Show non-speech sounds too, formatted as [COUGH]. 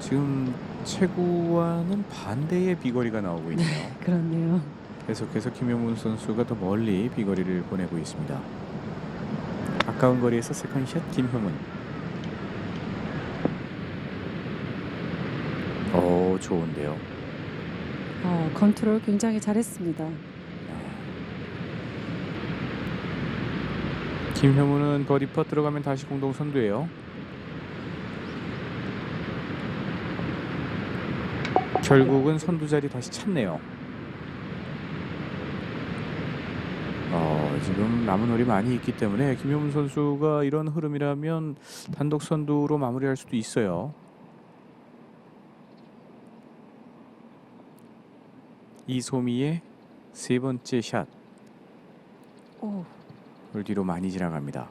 지금 최고와는 반대의 비거리가 나오고 있네요. [LAUGHS] 그렇네요. 계속해서 김효문 선수가 더 멀리 비거리를 보내고 있습니다. 가까운 거리에서 세컨샷 김효문. 오 좋은데요. 어, 컨트롤 굉장히 잘했습니다. 김효문은 버디 퍼 들어가면 다시 공동 선두예요. 결국은 선두 자리 다시 찾네요. 어, 지금 남은 홀이 많이 있기 때문에 김효문 선수가 이런 흐름이라면 단독 선두로 마무리할 수도 있어요. 이소미의 세 번째 샷. 오, 홀 뒤로 많이 지나갑니다.